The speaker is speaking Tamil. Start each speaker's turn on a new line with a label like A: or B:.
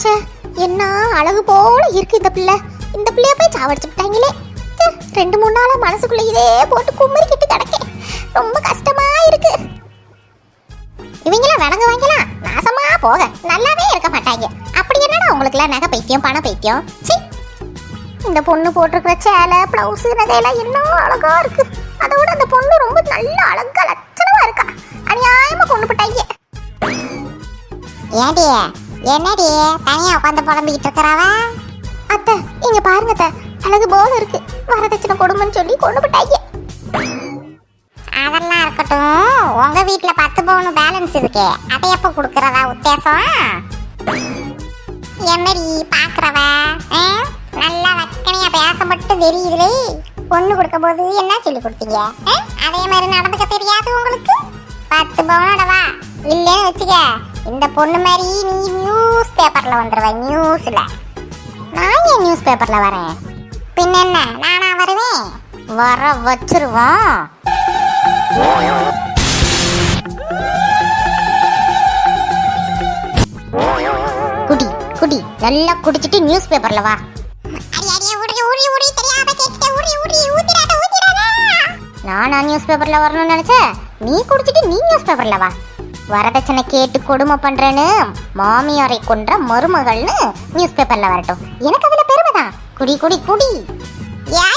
A: ச்சே என்ன அழகு போல இருக்கு இந்த பிள்ளை. இந்த பிள்ளைய போய் சாவடிச்சு விட்டாங்களே. ச்சே, ரெண்டு மூணு நாளா மனசுக்குள்ள இதே போட்டு கும்மரிக்கிட்டு கிடக்கேன் ரொம்ப கஷ்டமா இருக்கு. இவங்களாம் விலங்கு வாங்கலாம். நாசமா போக. நல்லாவே இருக்க மாட்டாங்க. அப்படி என்னடா உங்களுக்குலாம் நகை பைத்தியம் பண பைத்தியம்? சீ இந்த பொண்ணு போட்டிருக்கிற சேலை பிளவுஸ் நகையெல்லாம் இன்னும் அழகா இருக்கு. அதோட அந்த பொண்ணு ரொம்ப நல்ல அழகா லட்சணமா இருக்கா. அநியாயமா கொண்டு போட்டாங்க ஏடி என்னடி தனியா உட்காந்து புலம்பிக்கிட்டு இருக்கிறாவ? அத்தை இங்க பாருங்க அத்தை. அழகு போல இருக்கு. வரதட்சணை கொடுமைன்னு சொல்லி கொண்டு போட்டாங்க அதெல்லாம் இருக்கட்டும். உங்க வீட்ல பத்து பவுன் பேலன்ஸ் இருக்கே. அதை எப்ப கொடுக்கறதா உத்தேசம்? எம்மடி பாக்குறவ? நல்லா வக்கனையா பேச மட்டும் தெரியுதுலே. பொண்ணு கொடுக்க போது என்ன சொல்லி கொடுத்தீங்க? அதே மாதிரி நடந்துக்க தெரியாது உங்களுக்கு? பத்து பவுனோட வா இல்லைன்னு வச்சுக்க. இந்த பொண்ணு மாதிரி நீ பேப்பர்ல வந்துருவ நியூஸ்ல நான் ஏன் நியூஸ் பேப்பர்ல வரேன்? பின்ன என்ன நானா வருவேன் வர வச்சிருவோம். குடி குடி. நல்லா குடிச்சிட்டு நியூஸ் பேப்பர்ல வா நானா நியூஸ் பேப்பர்ல வரணும்னு நினைச்சேன் நீ குடிச்சிட்டு நீ நியூஸ் பேப்பர்ல வா. வரதட்சணை கேட்டு கொடுமை பண்றேன்னு மாமியாரை கொன்ற மருமகள்னு நியூஸ் பேப்பர்ல வரட்டும். எனக்கு அதுல பெருமைதான். குடி குடி குடி. ஏயா